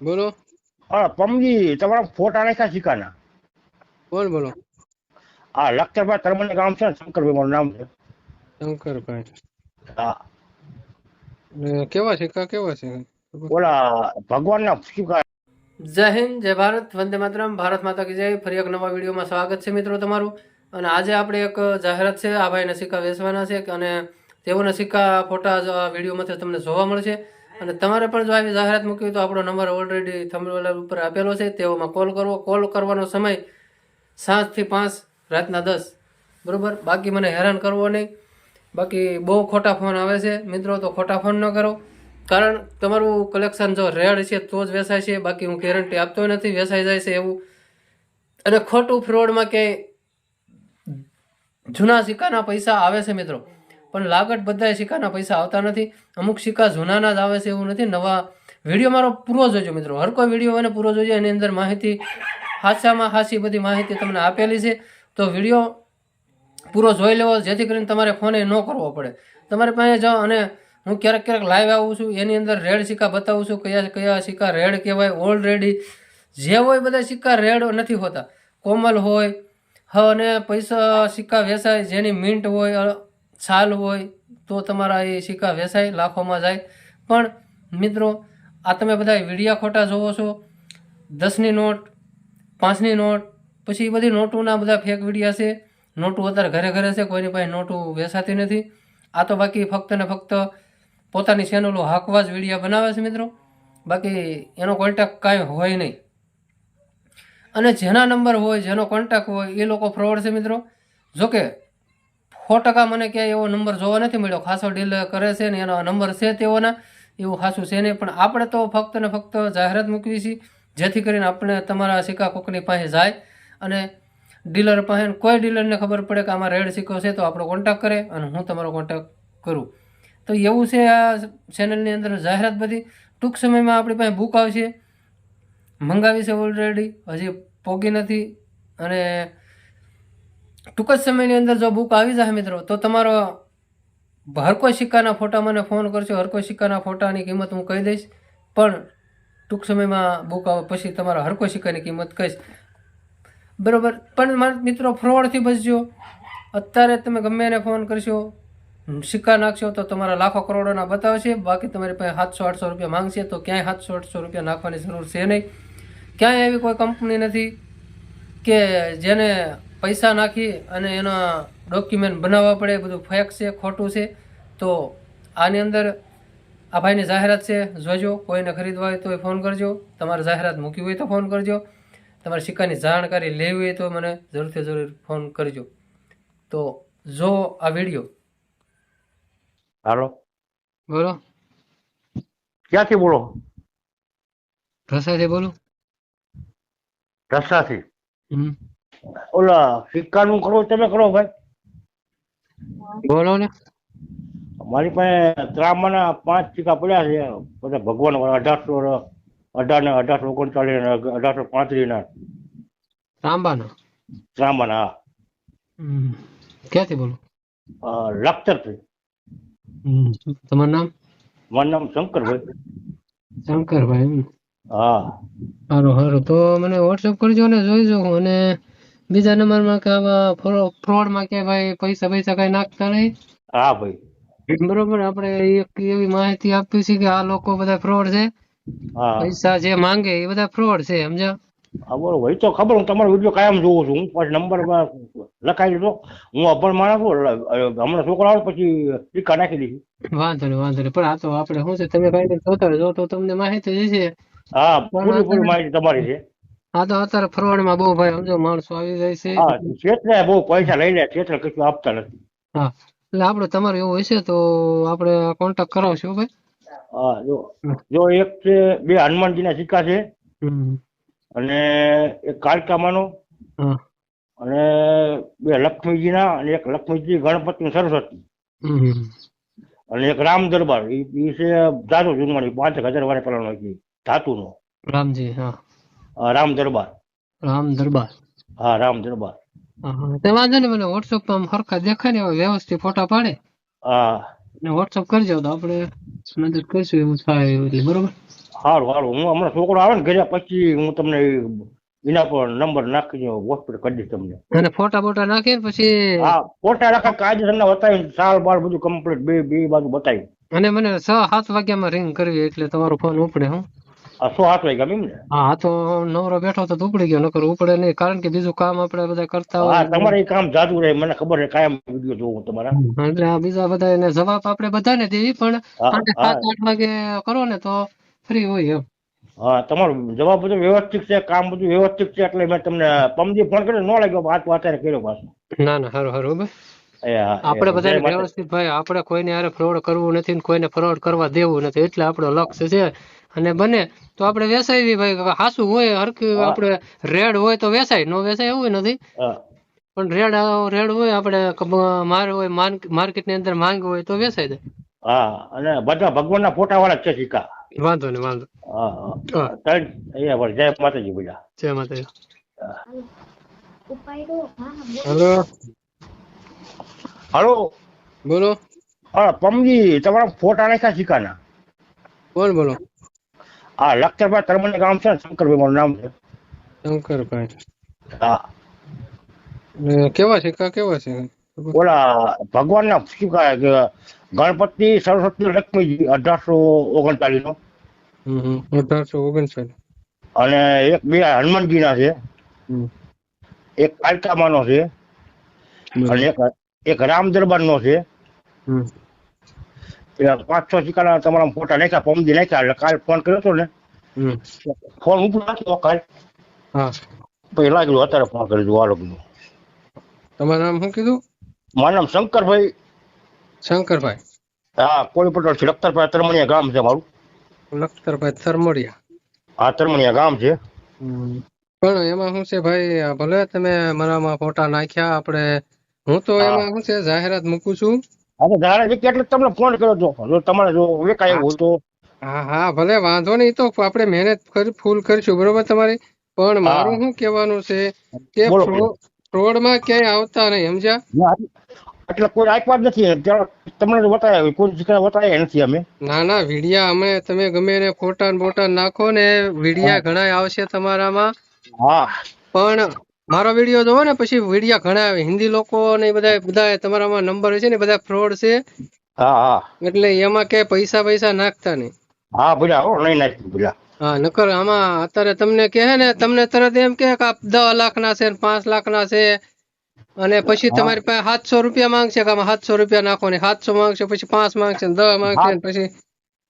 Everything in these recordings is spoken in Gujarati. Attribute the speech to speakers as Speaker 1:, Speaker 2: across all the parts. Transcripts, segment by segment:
Speaker 1: બોલો.
Speaker 2: હા પમજી તમારા ફોટા નાખ્યા સિક્કાના
Speaker 1: કોણ બોલો?
Speaker 2: આ લખતરભાઈ તરમણ ગામ છે ને શંકરભાઈ મારું નામ છે.
Speaker 1: શંકરભાઈ.
Speaker 2: હા.
Speaker 1: ને કેવા સિક્કા કેવા છે?
Speaker 2: ઓલા ભગવાનના સિક્કા
Speaker 1: જય હિન્દ જય ભારત વંદે માતરમ ભારત માતા કી જય. ફરી એક નવા વિડીયોમાં સ્વાગત છે મિત્રો તમારું. અને આજે આપણે એક જાહેરાત છે આ ભાઈના સિક્કા વેચવાના છે અને તેઓના સિક્કા ફોટા વિડીયોમાંથી તમને જોવા મળશે. અને તમારે પણ જો આવી જાહેરાત મૂકી તો આપણો નંબર ઓલરેડી થંબનેલ ઉપર આપેલો છે, તેઓમાં કોલ કરવો કોલ કરવાનો સમય સાતથી પાંચ, રાતના દસ. બરાબર? બાકી મને હેરાન કરવો નહીં. બાકી બહુ ખોટા ફોન આવે છે. મિત્રો, તો ખોટા ફોન ન કરો. કારણ તમારું કલેક્શન જો રેડ છે, તો જ વેચાય છે. બાકી હું ગેરંટી આપતો નથી, વેચાઈ જાય છે એવું. અને ખોટું ફ્રોડમાં ક્યાંય જૂના સિક્કાના પૈસા આવે છે, મિત્રો. પણ લાગત બધા સિક્કાના પૈસા આવતા નથી. અમુક સિક્કા જૂનાના જ આવે છે એવું નથી. નવા વીડિયો મારો પૂરો જોજો મિત્રો. હર કોઈ વીડિયો મને પૂરો જોજો. એની અંદર માહિતી હાસામાં હાસી બધી માહિતી તમને આપેલી છે. તો વીડિયો પૂરો જોઈ લેવો. જેથી કરીને તમારે ફોને ન કરવો પડે. તમારી પાસે જાઓ અને હું ક્યારેક ક્યારેક લાઈવ આવું છું. એની અંદર રેડ સિક્કા બતાવું છું. કયા કયા સિક્કા રેડ કહેવાય? ઓલરેડી જે હોય બધા સિક્કા રેડ નથી હોતા. કોમલ હોય, હ અને પૈસા સિક્કા વેચાય. જેની મિન્ટ હોય છાલ હોય તો તમારા એ સિક્કા વેચાય લાખોમાં જાય. પણ મિત્રો, આ તમે બધા વિડીયા ખોટા જોવો છો. દસની નોટ, પાંચની નોટ, પછી બધી નોટોના બધા ફેક વિડીયા છે. નોટો અત્યારે ઘરે ઘરે છે, કોઈની પાસે નોટો વેચાતી નથી. આ તો બાકી ફક્ત ને ફક્ત પોતાની ચેનલો હાંકવા જ વિડીયા બનાવે છે મિત્રો. બાકી એનો કોન્ટેક્ટ કાંઈ હોય નહીં. અને જેના નંબર હોય, જેનો કોન્ટેક્ટ હોય, એ લોકો ફ્રોડ છે મિત્રો. જોકે સો ટકા મને ક્યાંય એવો નંબર જોવા નથી મળ્યો. ખાસો ડીલ કરે છે ને એનો નંબર છે તેઓના, એવું ખાસું છે નહીં. પણ આપણે તો ફક્ત ને ફક્ત જાહેરાત મૂકવી છીએ જેથી કરીને આપણે તમારા સિક્કા કોકની પાસે જાય અને ડીલર પાસે, કોઈ ડીલરને ખબર પડે કે આમાં રેડ સિક્કો છે તો આપણો કોન્ટેક્ટ કરે અને હું તમારો કોન્ટેક્ટ કરું. તો એવું છે આ ચેનલની અંદર જાહેરાત બધી. ટૂંક સમયમાં આપણી પાસે બુક આવશે. મંગાવી છે ઓલરેડી હજી પોગી નથી અને ટૂંક જ સમયની અંદર જો બુક આવી જાય મિત્રો, તો તમારો હરકો સિક્કાના ફોટા મને ફોન કરશો હરકો સિક્કાના ફોટાની કિંમત હું કહી દઈશ. પણ ટૂંક સમયમાં બુક આવે પછી તમારા હરકો સિક્કાની કિંમત કહીશ. બરાબર? પણ મિત્રો ફ્રોડથી બચજો અત્યારે તમે ગમે એને ફોન કરશો, સિક્કા નાખશો, તો તમારા લાખો કરોડોના બતાવશે. બાકી તમારી પાસે સાતસો, આઠસો રૂપિયા માંગશે, તો ક્યાંય સાતસો, આઠસો રૂપિયા નાખવાની જરૂર છે નહીં. ક્યાંય એવી કોઈ કંપની નથી કે જેને પૈસા નાખી અને એના ડોક્યુમેન્ટ બનાવવા પડે એ બધું ફેક છે ખોટું છે તો આની અંદર આ ભાઈની જાહેરાત છે જોજો કોઈને ખરીદવા હોય તો ફોન કરજો તમારે જાહેરાત મૂકી હોય તો ફોન કરજો તમારે સિક્કાની જાણકારી લેવી હોય તો મને જરૂરથી જરૂર ફોન કરજો. તો જો આ વીડિયો
Speaker 2: હાલો.
Speaker 1: બોલો.
Speaker 2: ક્યાંથી બોલો?
Speaker 1: ઢસાથી બોલો.
Speaker 2: રસ્તાથી ઓલા સિક્કાનું કરો તમે કરો ભાઈ.
Speaker 1: બોલો ને
Speaker 2: મારી પાસે ત્રામાના પાંચ સિક્કા પડ્યા છે. બધા ભગવાન અઢારસો અઢાર ને અઢારસો ઓગણચાલીસ ને અઢારસો પાંત્રીસ ના.
Speaker 1: તાંબાનો
Speaker 2: ત્રામાના હા.
Speaker 1: ક્યાંથી બોલો?
Speaker 2: લખતરથી.
Speaker 1: તમારું નામ?
Speaker 2: મારું નામ શંકરભાઈ.
Speaker 1: શંકરભાઈ
Speaker 2: હા.
Speaker 1: સારું સારું. તો મને વોટ્સઅપ કરજો ને જોઈજો. અને બીજા નંબરમાં કે ફ્રોડમાં કે ભાઈ પૈસા પૈસા કઈ નાખતા નહીં?
Speaker 2: હા ભાઈ.
Speaker 1: બરોબર આપણે એક એવી માહિતી આપી છે કે આ લોકો બધા ફ્રોડ છે. પૈસા જે માંગે એ બધા ફ્રોડ છે
Speaker 2: સમજા બરોબર એ તો ખબર હું તમારો વીડિયો કાયમ જોઉં છું. હું પછી નંબર લખાઈ દીધો. હું અભણ માણસ છું હમણાં છોકરા આવે પછી ટીકા નાખી દઈશું
Speaker 1: વાંધો નહીં વાંધો નહીં પણ આ તો આપણે શું છે તમે કઈ જોતા જો તો તમને માહિતી જે છે
Speaker 2: હા પૂરી પૂરી માહિતી તમારી છે.
Speaker 1: આ તો અત્યારે ફરવાડમાં બહુ ભાઈ સમજો માણસો આવી જાય છે.
Speaker 2: હા ક્ષેત્રે બહુ પૈસા લઈને ક્ષેત્ર કશું આપતા નથી.
Speaker 1: હા એટલે આપણે તમારે એવું હશે તો આપણે કોન્ટેક્ટ કરાવશું ભાઈ.
Speaker 2: હા જો જો એક છે બે હનુમાનજીના સિક્કા છે. અને એક કાળકામાનો.
Speaker 1: હા.
Speaker 2: અને બે લક્ષ્મીજીના અને એક લક્ષ્મીજી ગણપતિ સરસ્વતી. અને એક રામ દરબાર. એ છે ધાતુ જૂનવાણી પાંચ હજાર વારે પહેલાનો છે ધાતુનો.
Speaker 1: રામજી હા
Speaker 2: હા, રામ દરબાર.
Speaker 1: રામ દરબાર.
Speaker 2: હા રામ દરબાર.
Speaker 1: તે વાંધો નહીં મને વોટ્સઅપ પર સરખા દેખાય ને વ્યવસ્થિત ફોટા પાડે.
Speaker 2: હા.
Speaker 1: ને વોટ્સઅપ કરજો તો આપણે મદદ કરશું એવું થાય એટલે બરોબર?
Speaker 2: સારું સારું હું હમણાં છોકરો આવે ને ઘરે પછી હું તમને એના પર નંબર નાખીને વોટ્સઅપ કરી દઈશ તમને.
Speaker 1: અને ફોટા બોટા નાખે પછી
Speaker 2: હા ફોટા રાખા કાયદેસરના બતાવી સાલ બાર બધું કમ્પ્લીટ બે બે બાજુ બતાવી
Speaker 1: અને મને છ સાત વાગ્યામાં રિંગ કરવી એટલે તમારો ફોન ઉપડે હું.
Speaker 2: આ હાથ વાગ્યા એમ ને?
Speaker 1: હા તો નવરો બેઠો તો ઉપડી ગયો નકર ઉપડે નહીં કારણ કે બીજું કામ આપણે બધા કરતા હોય
Speaker 2: તમારે કામ જાજુ રહે મને ખબર છે કાયમ વીડિયો જોઉં તમારા.
Speaker 1: એટલે આ બીજા બધા એને જવાબ આપણે બધાને દેવી પણ સાંજે સાત આઠ વાગે કરો ને તો ફ્રી હોય એમ.
Speaker 2: હા તમારો જવાબ બધો વ્યવસ્થિત છે કામ બધું વ્યવસ્થિત છે એટલે મેં તમને પમજી ફોન કર્યો ન લાગ્યો વાત અત્યારે કર્યો પાછો.
Speaker 1: ના ના સારું સારું આપણે બધાને વ્યવસ્થિત ભાઈ આપણે કોઈને હારે ફ્રોડ કરવું નથી ને કોઈને ફ્રોડ કરવા દેવું નથી એટલે આપણો લક્ષ્ય છે અને બને તો આપણે વેસાય ભાઈ હાસુ હોય હરખી. આપણે રેડ હોય તો વેસાય નો વેસાય એવું નથી. પણ રેડ રેડ હોય આપણે માર હોય માર્કેટની અંદર માંગ હોય તો વેસાય દે.
Speaker 2: હા અને બધા ભગવાનના ફોટા વાળા છે સિક્કા
Speaker 1: વાંધો નહીં વાંધો.
Speaker 2: હા ત્રણ જય માતાજી બધા.
Speaker 1: જય માતાજી.
Speaker 3: Hello hello.
Speaker 1: હલો. બોલો.
Speaker 2: હા પમજી તમારા ફોટા નાખ્યા સિક્કાના
Speaker 1: કોણ બોલો?
Speaker 2: હા લખતરભાઈ તરમણી ગામ છે શંકરભાઈ મારું નામ છે.
Speaker 1: શંકરભાઈ
Speaker 2: હા.
Speaker 1: કેવા છે કા કેવા છે?
Speaker 2: ઓલા ભગવાનના શું કહે કે ગણપતિ સરસ્વતી લક્ષ્મીજી અઢારસો ઓગણચાલીસ નો
Speaker 1: અઢારસો ઓગણચાલીસ
Speaker 2: અને એક બે હનુમાનજીના છે. એક કાલકામાનો છે. અને એક રામ દરબારનો છે. પાંચ છ સિક્કાના તમારા ફોટા નાખ્યા પમજી નાખ્યા એટલે કાલ ફોન કર્યો હતો ને. ફોન ઉપર નાખ્યો કાલ. પછી લાગ્યું અત્યારે ફોન કરી દઉં આ લોકોનું
Speaker 1: તમારું નામ શું કીધું?
Speaker 2: મારું નામ શંકરભાઈ.
Speaker 1: શંકરભાઈ.
Speaker 2: હા કોળી પટેલ છે લખતરભાઈ તરમણિયા ગામ છે મારું.
Speaker 1: લખતરભાઈ તરમણિયા.
Speaker 2: આ તરમણીયા ગામ છે.
Speaker 1: પણ એમાં શું છે ભાઈ ભલે તમે મારામાં ફોટા નાખ્યા આપણે હું તો એમાં શું છે જાહેરાત મૂકું છું.
Speaker 2: હા ધારા વિકે એટલે તમને ફોન કર્યો હતો જો તમારે જો વેકાય એવું તો.
Speaker 1: હા હા ભલે વાંધો નહીં તો આપણે મહેનત કરી ફૂલ કરીશું બરોબર તમારી? પણ મારું શું કહેવાનું છે કે ફ્રોડમાં ક્યાંય આવતા નહીં સમજ્યા?
Speaker 2: એટલે કોઈ આપ્યા જ નથી. તમને તો બતાવ્યા કોઈ જગ્યાએ બતાવ્યા નથી અમે.
Speaker 1: ના ના વિડિયા અમે તમે ગમે એને ફોટા ને બોટા નાખો ને વિડિયા ઘણા આવશે તમારામાં.
Speaker 2: હા.
Speaker 1: પણ મારો વીડિયો જોવો ને પછી વિડિયા ઘણા આવે. હિન્દી લોકો ને બધા બધા તમારામાં નંબર છે ને બધા ફ્રોડ છે.
Speaker 2: હા હા.
Speaker 1: એટલે એમાં કે પૈસા પૈસા નાખતા નહીં.
Speaker 2: હા ભૂલ્યા હો નહીં નાખ્યું ભૂલ્યા.
Speaker 1: હા નકર આમાં અત્યારે તમને કહે ને તમને તરત એમ કે આ દસ લાખ ના છે ને પાંચ લાખ ના છે. અને પછી તમારી પાસે સાતસો રૂપિયા માંગશે કે આમાં સાતસો રૂપિયા નાખો ને સાતસો માંગશે પછી પાંચ માંગશે ને દસ માંગશે ને પછી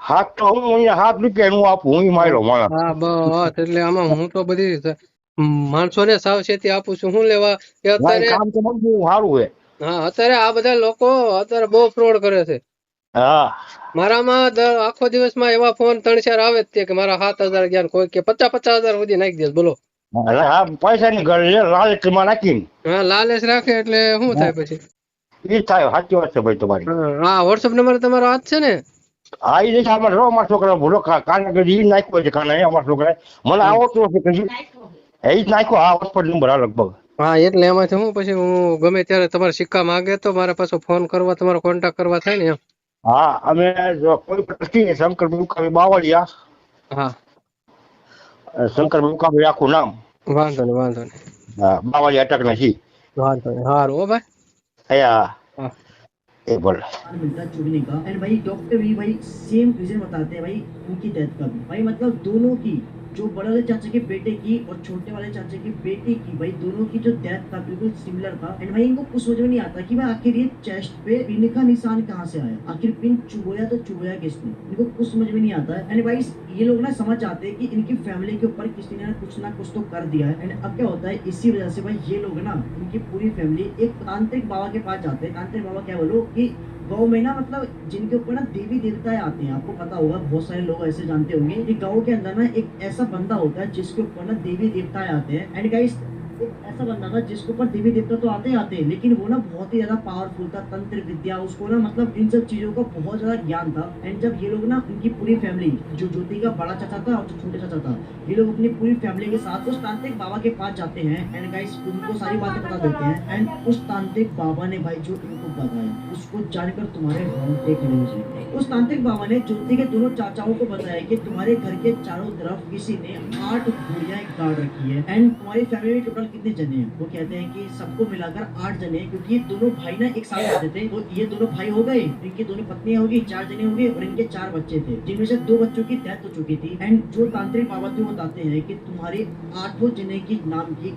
Speaker 2: હાથ તો હું અહીંયા હાથ રૂપિયા હું આપું હું માર્યો
Speaker 1: હા બસ એટલે આમાં હું તો બધી માણસોને સાવચેતી આપું છું. હું લેવા કે અત્યારે
Speaker 2: કામ તો બહુ સારું છે
Speaker 1: હા. અત્યારે આ બધા લોકો અત્યારે બહુ ફ્રોડ કરે છે.
Speaker 2: હા.
Speaker 1: મારામાં આખો દિવસમાં એવા ફોન ત્રણ ચાર આવે જ તે કે મારા સાત હજાર ગયા કોઈ કે પચાસ પચાસ હજાર સુધી નાખી દે બોલો.
Speaker 2: હા પૈસા ની ઘર લે લાલચમાં નાખીને
Speaker 1: હા લાલચ રાખે એટલે શું થાય પછી?
Speaker 2: એ થાય સાચી વાત છે ભાઈ તમારી.
Speaker 1: હા વોટ્સઅપ નંબર તમારો હાથ છે ને?
Speaker 2: હા એ અમારે અમારા છોકરા ભૂલો કાના નાખ્યો છે કાના અમારા છોકરા મને આવડતું કદી એ જ નાખ્યો હા હોસ્પિટલ નંબર આ લગભગ
Speaker 1: હા એટલે એમાંથી હું પછી હું ગમે ત્યારે તમારે સિક્કા માંગે તો મારે પાછો ફોન કરવા તમારો કોન્ટેક્ટ કરવા થાય ને એમ
Speaker 2: હા અમે જો કોઈ પણ નથી શંકર મુકામી બાવળિયા
Speaker 1: હા
Speaker 2: અ, શંકર મુકામી આખું નામ
Speaker 1: વાંધો નહીં વાંધો નહીં
Speaker 2: હા બાવળિયા અટક ના છી
Speaker 1: વાંધો નહીં સારું હો ભાઈ
Speaker 2: અહીંયા
Speaker 1: હા
Speaker 2: એ બોલ
Speaker 4: मिलता है चुगने का एंड भाई डॉक्टर भी भाई सेम रीजन बताते हैं भाई उनकी डेथ का भी भाई मतलब दोनों की जो बड़े वाले चाचा के बेटे की और छोटे वाले चाचा की बेटी की, भाई, दोनों की जो डेथ था बिल्कुल सिमिलर था। एंड भाई, इनको कुछ समझ में नहीं आता कि भाई आखिर ये चेस्ट पे पिन का निशान कहाँ से आया? आखिर पिन चुभोया तो चुभोया किसने? इनको कुछ समझ में नहीं आता। है एंड भाई, ये लोग ना समझ आते हैं कि इनकी फैमिली के ऊपर किसी ने कुछ ना कुछ तो कर दिया है। एंड अब क्या होता है, इसी वजह से भाई ये लोग ना, इनकी पूरी फैमिली एक तांत्रिक बाबा के पास जाते हैं। तांत्रिक बाबा क्या बोलो कि गाँव में ना मतलब जिनके ऊपर ना देवी देवताएं आते हैं आपको पता होगा बहुत सारे लोग ऐसे जानते होंगे कि गाँव के अंदर ना एक ऐसा बंदा होता है जिसके ऊपर ना देवी देवताएं आते हैं एंड गाइस एक ऐसा बंदा था जिसके ऊपर देवी देवता तो आते ही आते हैं, लेकिन वो ना बहुत ही ज़्यादा पावरफुल था, तंत्र, विद्या, उसको ना मतलब इन सब चीज़ों का बहुत ज़्यादा ज्ञान था। एंड जब ये लोग ना उनकी पूरी फैमिली जो ज्योति का बड़ा चाचा था और जो छोटे चाचा था, ये लोग अपनी पूरी फैमिली के साथ उस तांत्रिक बाबा के पास जाते हैं। एंड गाइस उनको सारी बातें बता देते हैं। एंड उस तांत्रिक बाबा ने भाई, जो इनको बताया, उसको जानकर तुम्हारे उस तांत्रिक बाबा ने ज्योति के दोनों चाचाओं को बताया कि तुम्हारे घर के चारों तरफ़ किसी ने आठ घोड़ियाँ गाड़ रखी है। एंड तुम्हारी फैमिली में टोटल कितने जने हैं? वो कहते हैं कि सबको मिलाकर आठ जने हैं, क्योंकि ये दोनों भाई ना एक साथ रहते थे। तो ये दोनों भाई हो गए, इनकी दोनों पत्नियाँ होगी, चार जने होंगे और इनके चार बच्चे थे। जिनमें से दो बच्चों की डेथ हो चुकी थी। एंड जो तांत्रिक बाबा बताते हैं कि तुम्हारे आठों जने की नाम की